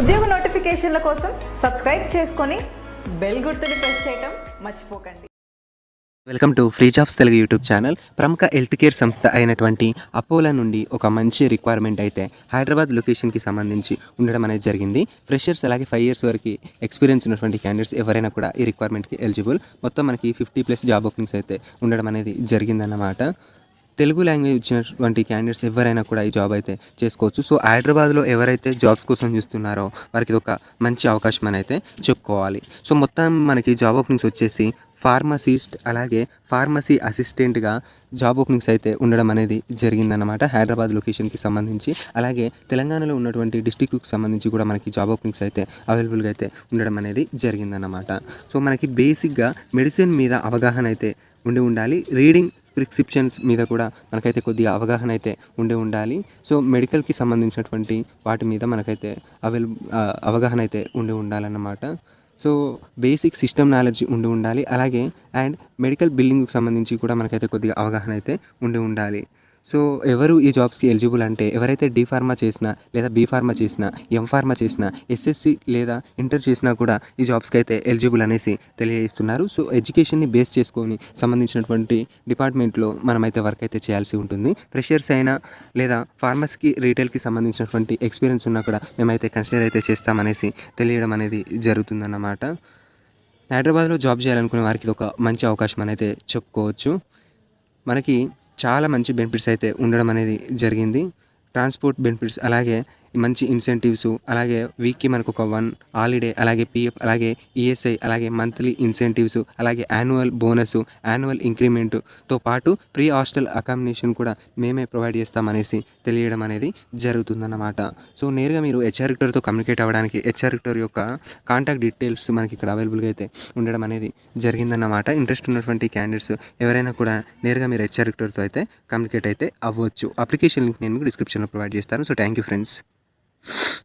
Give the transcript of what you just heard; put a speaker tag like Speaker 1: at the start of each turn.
Speaker 1: ఉద్యోగ నోటిఫికేషన్ల కోసం సబ్స్క్రైబ్ చేసుకొని బెల్ గుర్తుని ప్రెస్ చేయటం మర్చిపోకండి.
Speaker 2: Welcome to free jobs Telugu YouTube channel. ప్రముఖ హెల్త్ కేర్ సంస్థ అయినటువంటి అపోలో నుండి ఒక మంచి రిక్వైర్మెంట్ అయితే హైదరాబాద్ లొకేషన్కి సంబంధించి ఉండడం అనేది జరిగింది. ఫ్రెషర్స్ అలాగే ఫైవ్ ఇయర్స్ వరకు ఎక్స్పీరియన్స్ ఉన్నటువంటి క్యాండిడేట్స్ ఎవరైనా కూడా ఈ రిక్వైర్మెంట్కి ఎలిజిబుల్ మొత్తం మనకి ఫిఫ్టీ ప్లస్ జాబ్ ఓపెనింగ్స్ అయితే ఉండడం అనేది జరిగిందన్నమాట. తెలుగు లాంగ్వేజ్ ఇచ్చినటువంటి క్యాండిడేట్స్ ఎవరైనా కూడా ఈ జాబ్ అయితే చేసుకోవచ్చు. సో హైదరాబాద్లో ఎవరైతే జాబ్స్ కోసం చూస్తున్నారో వారికి ఇది ఒక మంచి అవకాశం అని అయితే చెప్పుకోవాలి. సో మొత్తం మనకి జాబ్ ఓపెనింగ్స్ వచ్చేసి ఫార్మసిస్ట్ అలాగే ఫార్మసీ అసిస్టెంట్గా జాబ్ ఓపెనింగ్స్ అయితే ఉండడం అనేది జరిగిందన్నమాట. హైదరాబాద్ లొకేషన్కి సంబంధించి. అలాగే తెలంగాణలో ఉన్నటువంటి డిస్టిక్కి సంబంధించి కూడా మనకి జాబ్ ఓపెనింగ్స్ అయితే అవైలబుల్గా అయితే ఉండడం అనేది జరిగిందన్నమాట. సో మనకి బేసిక్గా మెడిసిన్ మీద అవగాహన అయితే ఉండి ఉండాలి. రీడింగ్ ప్రిస్క్రిప్షన్స్ మీద కూడా మనకైతే కొద్దిగా అవగాహన అయితే ఉండి ఉండాలి. సో మెడికల్కి సంబంధించినటువంటి వాటి మీద మనకైతే అవైల అవగాహన అయితే ఉండి ఉండాలన్నమాట. సో బేసిక్ సిస్టమ్ నాలెడ్జ్ ఉండి ఉండాలి. అలాగే అండ్ మెడికల్ బిల్డింగ్కి సంబంధించి కూడా మనకైతే కొద్దిగా అవగాహన అయితే ఉండి ఉండాలి. సో ఎవరు ఈ జాబ్స్కి ఎలిజిబుల్ అంటే ఎవరైతే డి ఫార్మా చేసినా లేదా బీ ఫార్మా చేసినా ఎం ఫార్మా చేసినా ఎస్ఎస్సి లేదా ఇంటర్ చేసినా కూడా ఈ జాబ్స్కి అయితే ఎలిజిబుల్ అనేసి తెలియజేస్తున్నారు. సో ఎడ్యుకేషన్ని బేస్ చేసుకొని సంబంధించినటువంటి డిపార్ట్మెంట్లో మనమైతే వర్క్ అయితే చేయాల్సి ఉంటుంది. ఫ్రెషర్స్ అయినా లేదా ఫార్మర్స్కి రీటైల్కి సంబంధించినటువంటి ఎక్స్పీరియన్స్ ఉన్నా కూడా మేమైతే కన్సిడర్ అయితే చేస్తామనేసి తెలియడం అనేది జరుగుతుందన్నమాట. హైదరాబాద్లో జాబ్ చేయాలనుకునే వారికి ఇది ఒక మంచి అవకాశం అనేది అయితే చెప్పుకోవచ్చు. మనకి చాలా మంచి బెనిఫిట్స్ అయితే ఉండడం అనేది జరిగింది. ట్రాన్స్పోర్ట్ బెనిఫిట్స్ అలాగే మంచి ఇన్సెంటివ్స్ అలాగే వీక్కి మనకు ఒక వన్ హాలిడే అలాగే పిఎఫ్ అలాగే ఈఎస్ఐ అలాగే మంత్లీ ఇన్సెంటివ్స్ అలాగే యాన్యువల్ బోనస్ యాన్యువల్ ఇంక్రిమెంట్తో పాటు ప్రీ హాస్టల్ అకామిడేషన్ కూడా మేమే ప్రొవైడ్ చేస్తామనేసి తెలియడం అనేది జరుగుతుందన్నమాట. సో నేరుగా మీరు హెచ్ఆర్ రిక్టర్తో కమ్యూనికేట్ అవ్వడానికి హెచ్ఆర్ రిక్టర్ యొక్క కాంటాక్ట్ డీటెయిల్స్ మనకి ఇక్కడ అవైలబుల్గా అయితే ఉండడం అనేది జరిగిందన్నమాట. ఇంట్రెస్ట్ ఉన్నటువంటి క్యాండిడేట్స్ ఎవరైనా కూడా నేరుగా మీరు హెచ్ఆర్ రిక్టర్తో అయితే కమ్యూనికేట్ అయితే అవ్వచ్చు. అప్లికేషన్ లింక్ నేను డిస్క్రిప్షన్లో ప్రొవైడ్ చేస్తాను. So thank you friends. you